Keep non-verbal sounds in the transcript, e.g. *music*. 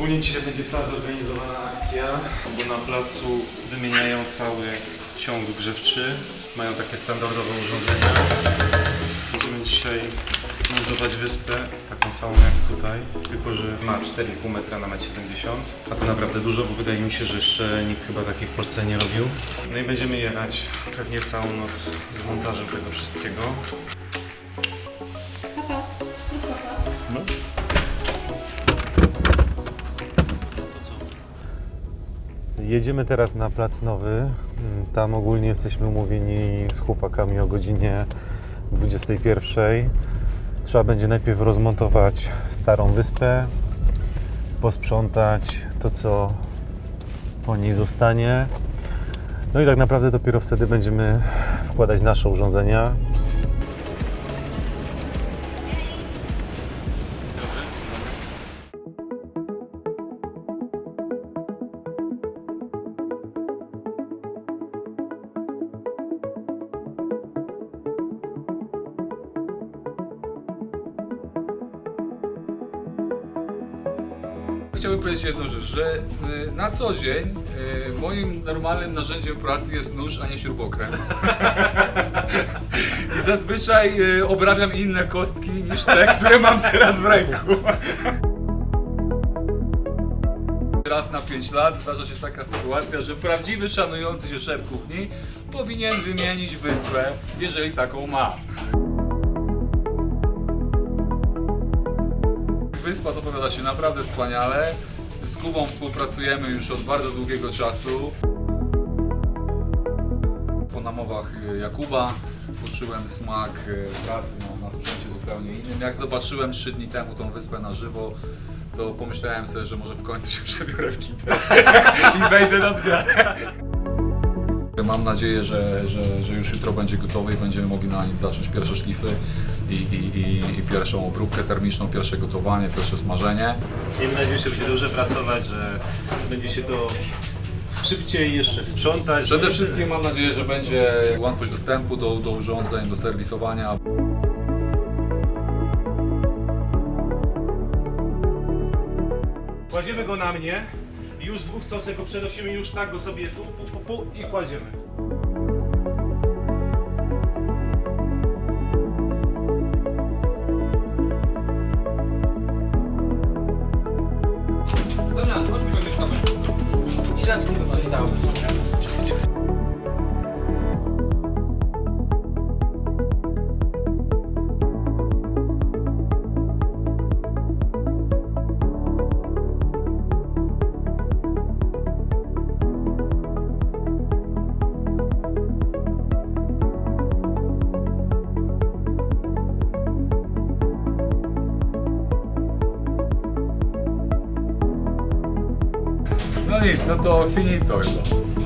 Ogólnie dzisiaj będzie cała zorganizowana akcja, bo na placu wymieniają cały ciąg grzewczy. Mają takie standardowe urządzenia. Będziemy dzisiaj montować wyspę, taką samą jak tutaj, tylko że ma 4,5 metra na 1,70 m. A to naprawdę dużo, bo wydaje mi się, że jeszcze nikt chyba takich w Polsce nie robił. No i będziemy jechać pewnie całą noc z montażem tego wszystkiego. Jedziemy teraz na Plac Nowy. Mm, Tam ogólnie jesteśmy umówieni z chłopakami o godzinie 21. Trzeba będzie najpierw rozmontować starą wyspę, posprzątać to, co po niej zostanie. No i tak naprawdę dopiero wtedy będziemy wkładać nasze urządzenia. Chciałbym powiedzieć jedną rzecz, że y, na co dzień y, moim normalnym narzędziem pracy jest nóż, a nie śrubokręt. *laughs* I zazwyczaj y, obrabiam inne kostki niż te, które mam teraz w ręku. *laughs* Raz na 5 lat zdarza się taka sytuacja, że prawdziwy szanujący się szef kuchni powinien wymienić wyspę, jeżeli taką ma. Wyspa zapowiada się naprawdę wspaniale. Z Kubą współpracujemy już od bardzo długiego czasu. Po namowach y, Jakuba poczułem smak y, pracy na, na sprzęcie zupełnie innym. Jak zobaczyłem 3 dni temu tą wyspę na żywo, to pomyślałem sobie, że może w końcu się *laughs* przebiorę w kitę *laughs* i wejdę na zmianę. Mam nadzieję, że, że, że już jutro będzie gotowy i będziemy mogli na nim zacząć pierwsze szlify i, i, i, i pierwszą obróbkę termiczną, pierwsze gotowanie, pierwsze smażenie. Miejmy nadzieję, że będzie dobrze pracować, że będzie się to szybciej jeszcze sprzątać. Przede wszystkim mam nadzieję, że będzie łatwość dostępu do, do urządzeń, do serwisowania. Kładziemy go na mnie już z dwóch stron sobie go przenosimy, już tak go sobie tu, pu, pu, pu i kładziemy. Damian, chodź mi mieszkamy. Śledztwo by coś dało. No nic, no to finito chyba.